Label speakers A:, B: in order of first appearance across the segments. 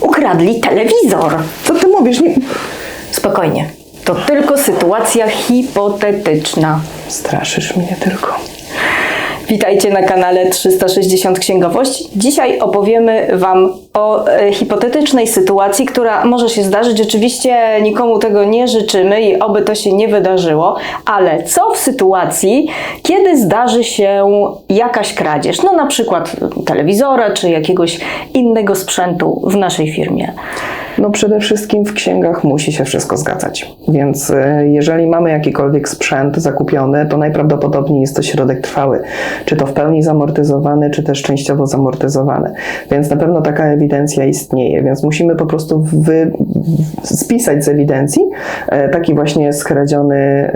A: ukradli telewizor.
B: Co ty mówisz? Nie...
A: Spokojnie. To tylko sytuacja hipotetyczna.
B: Straszysz mnie tylko.
A: Witajcie na kanale 360 Księgowość. Dzisiaj opowiemy Wam o e, hipotetycznej sytuacji, która może się zdarzyć. Oczywiście nikomu tego nie życzymy i oby to się nie wydarzyło, ale co w sytuacji, kiedy zdarzy się jakaś kradzież? No na przykład telewizora czy jakiegoś innego sprzętu w naszej firmie.
B: No przede wszystkim w księgach musi się wszystko zgadzać. Więc e, jeżeli mamy jakikolwiek sprzęt zakupiony, to najprawdopodobniej jest to środek trwały. Czy to w pełni zamortyzowany, czy też częściowo zamortyzowany. Więc na pewno taka ewidencja istnieje. Więc musimy po prostu wy, spisać z ewidencji e, taki właśnie skradziony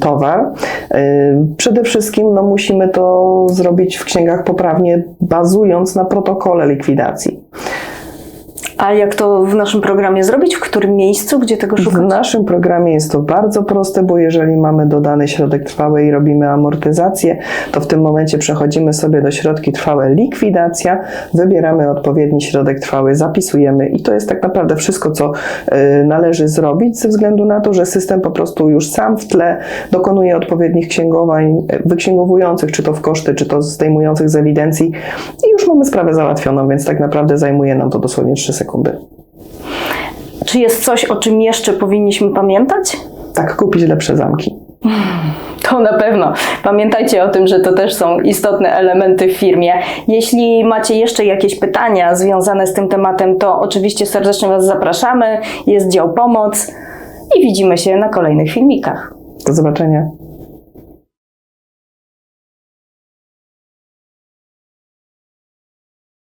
B: towar. Ym, Przede wszystkim no, musimy to zrobić w księgach poprawnie, bazując na protokole likwidacji.
A: A jak to w naszym programie zrobić? W którym miejscu? Gdzie tego
B: W
A: szukać?
B: naszym programie jest to bardzo proste, bo jeżeli mamy dodany środek trwały i robimy amortyzację, to w tym momencie przechodzimy sobie do środki trwałe likwidacja, wybieramy odpowiedni środek trwały, zapisujemy i to jest tak naprawdę wszystko, co y, należy zrobić ze względu na to, że system po prostu już sam w tle dokonuje odpowiednich księgowań wyksięgowujących, czy to w koszty, czy to zdejmujących z ewidencji i już mamy sprawę załatwioną, więc tak naprawdę zajmuje nam to dosłownie 3 sekundy.
A: Czy jest coś, o czym jeszcze powinniśmy pamiętać?
B: Tak kupić lepsze zamki.
A: To na pewno. Pamiętajcie o tym, że to też są istotne elementy w firmie. Jeśli macie jeszcze jakieś pytania związane z tym tematem, to oczywiście serdecznie Was zapraszamy. Jest dział pomoc i widzimy się na kolejnych filmikach.
B: Do zobaczenia.